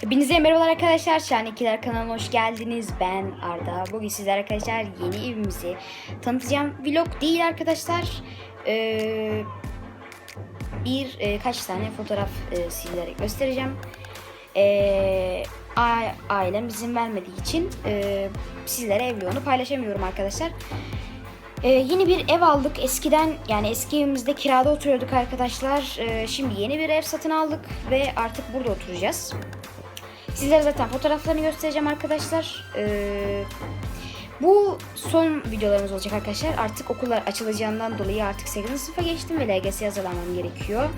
Hepinize merhabalar arkadaşlar. Şahanekiler kanalına hoş geldiniz. Ben Arda. Bugün sizler arkadaşlar yeni evimizi tanıtacağım. Vlog değil arkadaşlar. Ee, bir e, kaç tane fotoğraf e, sizlere göstereceğim. Ee, ailem izin vermediği için e, sizlere ev vlogunu paylaşamıyorum arkadaşlar. Ee, yeni bir ev aldık. Eskiden yani eski evimizde kirada oturuyorduk arkadaşlar. Ee, şimdi yeni bir ev satın aldık ve artık burada oturacağız. Sizlere zaten fotoğraflarını göstereceğim arkadaşlar. Ee, bu son videolarımız olacak arkadaşlar. Artık okullar açılacağından dolayı artık 8. sınıfa geçtim ve LGS'ye hazırlanmam gerekiyor.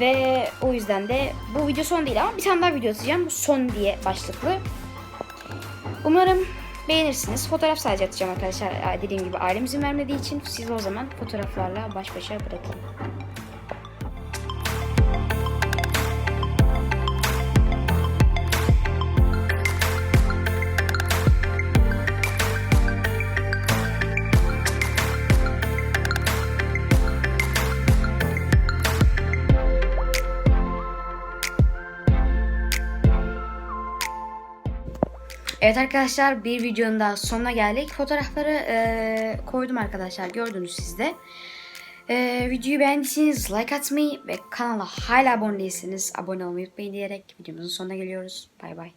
Ve o yüzden de bu video son değil ama bir tane daha video atacağım. Bu son diye başlıklı. Umarım beğenirsiniz. Fotoğraf sadece atacağım arkadaşlar. Dediğim gibi ailem izin vermediği için sizi o zaman fotoğraflarla baş başa bırakayım. Evet arkadaşlar bir videonun daha sonuna geldik. Fotoğrafları eee, koydum arkadaşlar gördünüz siz de. Eee, videoyu beğendiyseniz like atmayı ve kanala hala abone değilseniz abone olmayı unutmayın diyerek videomuzun sonuna geliyoruz. Bay bay.